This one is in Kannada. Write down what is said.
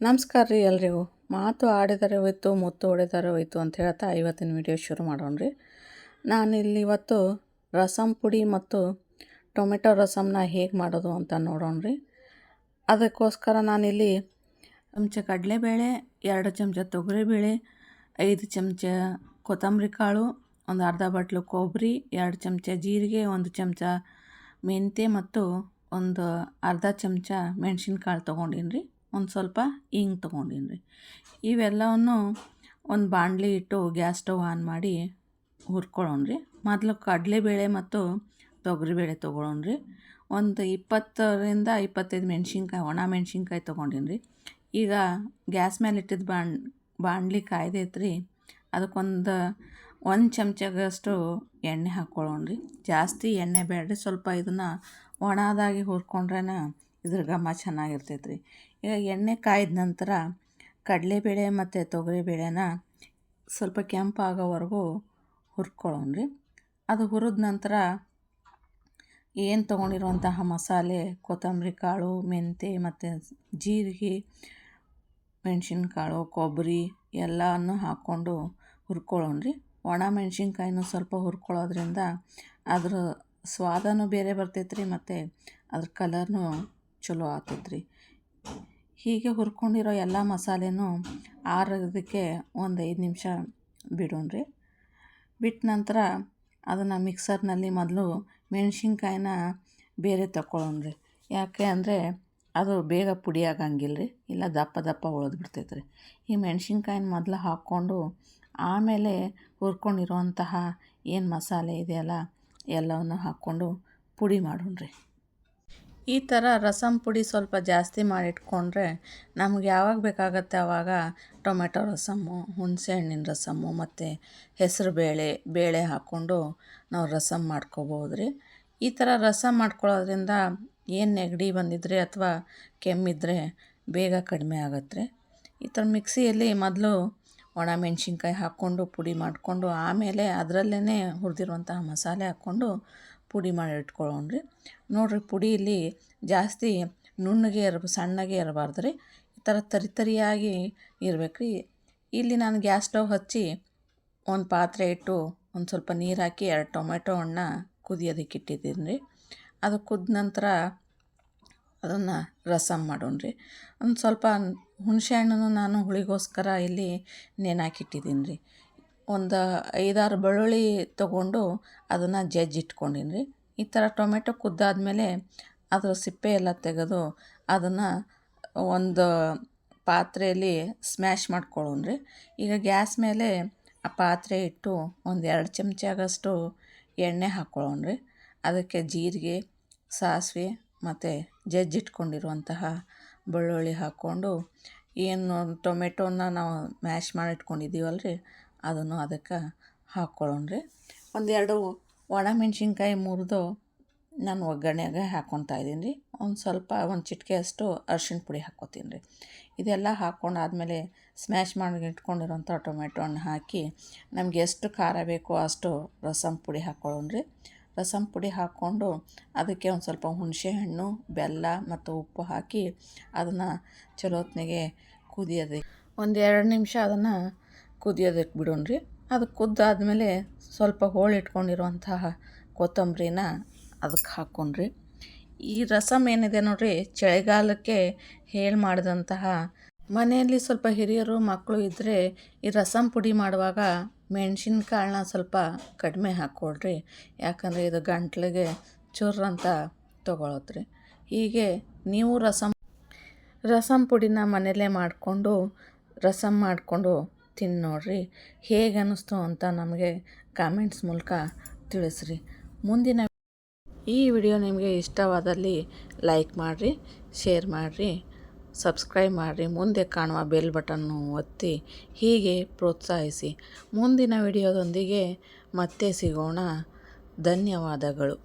ನಮಸ್ಕಾರ ರೀ ಎಲ್ರಿಗೂ. ಮಾತು ಆಡಿದರೆ ಹೋಯ್ತು, ಮುತ್ತು ಹೊಡೆದರೆ ಹೋಯ್ತು ಅಂತ ಹೇಳ್ತಾ ಇವತ್ತಿನ ವಿಡಿಯೋ ಶುರು ಮಾಡೋಣ ರೀ. ನಾನಿಲ್ಲಿ ಇವತ್ತು ರಸಂ ಪುಡಿ ಮತ್ತು ಟೊಮೆಟೊ ರಸಮ್ನ ಹೇಗೆ ಮಾಡೋದು ಅಂತ ನೋಡೋಣ ರೀ. ಅದಕ್ಕೋಸ್ಕರ ನಾನಿಲ್ಲಿ ಚಮಚ ಕಡಲೆಬೇಳೆ, ಎರಡು ಚಮಚ ತೊಗರಿಬೇಳೆ, ಐದು ಚಮಚ ಕೊತ್ತಂಬರಿ ಕಾಳು, ಒಂದು ಅರ್ಧ ಬಾಟ್ಲು ಕೊಬ್ಬರಿ, ಎರಡು ಚಮಚ ಜೀರಿಗೆ, ಒಂದು ಚಮಚ ಮೆಂತ್ಯ ಮತ್ತು ಒಂದು ಅರ್ಧ ಚಮಚ ಮೆಣಸಿನ್ಕಾಳು ತೊಗೊಂಡೀನಿ ರೀ. ಒಂದು ಸ್ವಲ್ಪ ಹಿಂಗೆ ತೊಗೊಂಡಿನಿ ರೀ ಇವೆಲ್ಲವನ್ನು ಒಂದು ಬಾಣಲಿ ಇಟ್ಟು ಗ್ಯಾಸ್ ಸ್ಟವ್ ಆನ್ ಮಾಡಿ ಹುರ್ಕೊಳ್ಳೋಣ್ರಿ. ಮೊದಲು ಕಡಲೆಬೇಳೆ ಮತ್ತು ತೊಗರಿಬೇಳೆ ಬೇಳೆ ರೀ ಒಂದು ಇಪ್ಪತ್ತರಿಂದ ಇಪ್ಪತ್ತೈದು ಮೆಣ್ಸಿನ್ಕಾಯಿ, ಒಣ ಮೆಣ್ಸಿನ್ಕಾಯಿ ತೊಗೊಂಡಿನಿ ರೀ ಈಗ ಗ್ಯಾಸ್ ಮೇಲೆ ಇಟ್ಟಿದ್ದ ಬಾಣ್, ಬಾಣಲಿ ಕಾಯ್ದೈತೆ ರೀ ಅದಕ್ಕೊಂದು ಒಂದು ಚಮಚಗಷ್ಟು ಎಣ್ಣೆ ಹಾಕ್ಕೊಳ್ಳೋಣ್ರಿ ಜಾಸ್ತಿ ಎಣ್ಣೆ ಬೇಡ್ರಿ ಸ್ವಲ್ಪ ಇದನ್ನು ಒಣದಾಗಿ ಹುರ್ಕೊಂಡ್ರೆ ಇದ್ರ ಘಮ ಚೆನ್ನಾಗಿರ್ತೈತೆ ರೀ ಎಣ್ಣೆ ಕಾಯ್ದ ನಂತರ ಕಡಲೆಬೇಳೆ ಮತ್ತು ತೊಗರಿಬೇಳೆನ ಸ್ವಲ್ಪ ಕೆಂಪಾಗೋವರೆಗೂ ಹುರ್ಕೊಳ್ಳೋಣ ರೀ. ಅದು ಹುರಿದ ನಂತರ ಏನು ತೊಗೊಂಡಿರುವಂತಹ ಮಸಾಲೆ, ಕೊತ್ತಂಬರಿ ಕಾಳು, ಮೆಂತೆ ಮತ್ತು ಜೀರಿಗೆ, ಮೆಣಸಿನ್ಕಾಳು, ಕೊಬ್ಬರಿ ಎಲ್ಲನೂ ಹಾಕ್ಕೊಂಡು ಹುರ್ಕೊಳ್ಳೋಣ ರೀ. ಒಣ ಮೆಣ್ಸಿನ್ಕಾಯಿನೂ ಸ್ವಲ್ಪ ಹುರ್ಕೊಳ್ಳೋದ್ರಿಂದ ಅದ್ರ ಸ್ವಾದನೂ ಬೇರೆ ಬರ್ತೈತೆ ರೀ ಮತ್ತು ಅದ್ರ ಕಲರ್ನೂ ಚಲೋ ಆಗ್ತೈತೆ ಹೀಗೆ ಹುರ್ಕೊಂಡಿರೋ ಎಲ್ಲ ಮಸಾಲೆನೂ ಆರೋದಕ್ಕೆ ಒಂದು ಐದು ನಿಮಿಷ ಬಿಡೋಣ ರೀ. ಬಿಟ್ಟ ನಂತರ ಅದನ್ನು ಮಿಕ್ಸರ್ನಲ್ಲಿ ಮೊದಲು ಮೆಣಸಿನ್ಕಾಯಿನ ಬೇರೆ ತಗೊಳ್ಳೋಣ ಯಾಕೆ ಅಂದರೆ ಅದು ಬೇಗ ಪುಡಿ ಆಗಂಗಿಲ್ಲ ರೀ. ಇಲ್ಲ ದಪ್ಪ ದಪ್ಪ ಉಳಿದು ಬಿಡ್ತೈತೆ ರೀ. ಈ ಮೆಣಸಿನ್ಕಾಯಿನ ಮೊದಲು ಹಾಕ್ಕೊಂಡು ಆಮೇಲೆ ಹುರ್ಕೊಂಡಿರುವಂತಹ ಏನು ಮಸಾಲೆ ಇದೆಯಲ್ಲ ಎಲ್ಲವನ್ನು ಹಾಕ್ಕೊಂಡು ಪುಡಿ ಮಾಡೋಣ ರೀ. ಈ ಥರ ರಸಂ ಪುಡಿ ಸ್ವಲ್ಪ ಜಾಸ್ತಿ ಮಾಡಿಟ್ಕೊಂಡ್ರೆ ನಮ್ಗೆ ಯಾವಾಗ ಬೇಕಾಗತ್ತೆ ಆವಾಗ ಟೊಮೆಟೊ ರಸಮ್ಮು ಹಣ್ಣಿನ ರಸಮ್ಮು ಮತ್ತು ಹೆಸರು ಬೇಳೆ ಬೇಳೆ ಹಾಕ್ಕೊಂಡು ನಾವು ರಸಮ್ ಮಾಡ್ಕೋಬೋದು ರೀ ಈ ಥರ ರಸಮ್ ಮಾಡ್ಕೊಳ್ಳೋದ್ರಿಂದ ಏನು ನೆಗಡಿ ಬಂದಿದ್ರೆ ಅಥವಾ ಕೆಮ್ಮಿದ್ರೆ ಬೇಗ ಕಡಿಮೆ ಆಗತ್ತೆ. ಈ ಥರ ಮಿಕ್ಸಿಯಲ್ಲಿ ಮೊದಲು ಒಣ ಮೆಣಸಿನ್ಕಾಯಿ ಹಾಕ್ಕೊಂಡು ಪುಡಿ ಮಾಡಿಕೊಂಡು ಆಮೇಲೆ ಅದರಲ್ಲೇ ಹುರಿದಿರುವಂತಹ ಮಸಾಲೆ ಹಾಕ್ಕೊಂಡು ಪುಡಿ ಮಾಡಿ ಇಟ್ಕೊಳ್ಳೋಣ ರೀ ನೋಡಿರಿ ಪುಡಿಯಲ್ಲಿ ಜಾಸ್ತಿ ನುಣ್ಣಗೆ ಇರ ಸಣ್ಣಗೆ ಇರಬಾರ್ದು ರೀ ಈ ಥರ ತರಿ ತರಿಯಾಗಿ ಇರ್ಬೇಕು ರೀ ಇಲ್ಲಿ ನಾನು ಗ್ಯಾಸ್ ಸ್ಟವ್ ಹಚ್ಚಿ ಒಂದು ಪಾತ್ರೆ ಇಟ್ಟು ಒಂದು ಸ್ವಲ್ಪ ನೀರು ಹಾಕಿ ಎರಡು ಟೊಮೆಟೊ ಹಣ್ಣ ಕುದಿಯೋದಕ್ಕೆ ಇಟ್ಟಿದ್ದೀನಿ ರೀ ಅದು ಕುದ್ದ ನಂತರ ಅದನ್ನು ರಸಮ್ ರೀ ಒಂದು ಸ್ವಲ್ಪ ಹುಣಸೆ ಹಣ್ಣನ್ನು ನಾನು ಹುಳಿಗೋಸ್ಕರ ಇಲ್ಲಿ ನೆನಾಕಿಟ್ಟಿದ್ದೀನಿ ರೀ ಒಂದು ಐದಾರು ಬೆಳ್ಳುಳ್ಳಿ ತೊಗೊಂಡು ಅದನ್ನು ಜಜ್ಜಿ ಇಟ್ಕೊಂಡೀನಿ ರೀ. ಈ ಥರ ಟೊಮೆಟೊ ಕುದ್ದಾದಮೇಲೆ ಅದರ ಸಿಪ್ಪೆ ಎಲ್ಲ ತೆಗೆದು ಅದನ್ನು ಒಂದು ಪಾತ್ರೆಯಲ್ಲಿ ಸ್ಮ್ಯಾಶ್ ಮಾಡ್ಕೊಳ್ಳೋಣ ರೀ. ಈಗ ಗ್ಯಾಸ್ ಮೇಲೆ ಆ ಪಾತ್ರೆ ಇಟ್ಟು ಒಂದು ಎರಡು ಚಮಚ ಆಗಷ್ಟು ಎಣ್ಣೆ ಹಾಕ್ಕೊಳ್ಳೋಣ ರೀ. ಅದಕ್ಕೆ ಜೀರಿಗೆ, ಸಾಸಿವೆ ಮತ್ತು ಜಜ್ಜಿಟ್ಕೊಂಡಿರುವಂತಹ ಬೆಳ್ಳುಳ್ಳಿ ಹಾಕ್ಕೊಂಡು ಏನು ಟೊಮೆಟೋನ ನಾವು ಮ್ಯಾಶ್ ಮಾಡಿಟ್ಕೊಂಡಿದ್ದೀವಲ್ಲ ರೀ ಅದನ್ನು ಅದಕ್ಕೆ ಹಾಕ್ಕೊಳ್ಳೋಣ ರೀ ಒಂದೆರಡು ಒಣ ಮೆಣಸಿನ್ಕಾಯಿ ಮುರಿದು ನಾನು ಒಗ್ಗರಣೆಗೆ ಹಾಕ್ಕೊತಾ ಇದ್ದೀನಿ. ರೀ ಒಂದು ಸ್ವಲ್ಪ ಒಂದು ಚಿಟಿಕೆಯಷ್ಟು ಅರ್ಶಿಣ ಪುಡಿ ಹಾಕ್ಕೊತೀನಿ ರೀ ಇದೆಲ್ಲ ಹಾಕ್ಕೊಂಡಾದ್ಮೇಲೆ ಸ್ಮ್ಯಾಶ್ ಮಾಡಿ ಇಟ್ಕೊಂಡಿರೋಂಥ ಟೊಮೆಟೊ ಹಣ್ಣು ಹಾಕಿ ನಮಗೆ ಎಷ್ಟು ಖಾರ ಬೇಕೋ ಅಷ್ಟು ರಸಮ್ ಪುಡಿ ಹಾಕ್ಕೊಳ್ಳೋಣ ರೀ ರಸಮ್ ಪುಡಿ ಹಾಕ್ಕೊಂಡು ಅದಕ್ಕೆ ಒಂದು ಸ್ವಲ್ಪ ಹುಣಸೆ ಹಣ್ಣು, ಬೆಲ್ಲ ಮತ್ತು ಉಪ್ಪು ಹಾಕಿ ಅದನ್ನು ಚಲೋ ಕುದಿಯೋದು. ಒಂದು ಎರಡು ನಿಮಿಷ ಅದನ್ನು ಕುದಿಯೋದಕ್ಕೆ ಬಿಡೋಣ ರೀ ಅದು ಕುದ್ದಾದಮೇಲೆ ಸ್ವಲ್ಪ ಹೋಳಿಟ್ಕೊಂಡಿರುವಂತಹ ಕೊತ್ತಂಬರಿನ ಅದಕ್ಕೆ ಹಾಕ್ಕೊಂಡ್ರಿ. ಈ ರಸಮ್ ಏನಿದೆ ನೋಡ್ರಿ, ಚಳಿಗಾಲಕ್ಕೆ ಹೇಳಿ ಮಾಡಿದಂತಹ ಮನೆಯಲ್ಲಿ ಸ್ವಲ್ಪ ಹಿರಿಯರು ಮಕ್ಕಳು ಇದ್ದರೆ ಈ ರಸಮ್ ಪುಡಿ ಮಾಡುವಾಗ ಮೆಣಸಿನ್ಕಾಳನ್ನ ಸ್ವಲ್ಪ ಕಡಿಮೆ ಹಾಕ್ಕೊಳ್ರಿ. ಯಾಕಂದರೆ ಇದು ಗಂಟ್ಲಿಗೆ ಚುರ್ ಅಂತ ತೊಗೊಳತ್ರಿ. ಹೀಗೆ ನೀವು ರಸಮ್ ರಸಮ್ ಪುಡಿನ ಮನೆಯಲ್ಲೇ ಮಾಡಿಕೊಂಡು ರಸಮ್ ಮಾಡಿಕೊಂಡು ತಿಂದು ನೋಡಿರಿ. ಹೇಗೆ ಅನ್ನಿಸ್ತು ಅಂತ ನಮಗೆ ಕಾಮೆಂಟ್ಸ್ ಮೂಲಕ ತಿಳಿಸ್ರಿ. ಮುಂದಿನ ಈ ವಿಡಿಯೋ ನಿಮಗೆ ಇಷ್ಟವಾದಲ್ಲಿ ಲೈಕ್ ಮಾಡಿರಿ ಶೇರ್ ಮಾಡಿರಿ ಸಬ್ಸ್ಕ್ರೈಬ್ ಮಾಡಿರಿ, ಮುಂದೆ ಕಾಣುವ ಬೆಲ್ ಬಟನ್ನು ಒತ್ತಿ, ಹೀಗೆ ಪ್ರೋತ್ಸಾಹಿಸಿ. ಮುಂದಿನ ವಿಡಿಯೋದೊಂದಿಗೆ ಮತ್ತೆ ಸಿಗೋಣ. ಧನ್ಯವಾದಗಳು.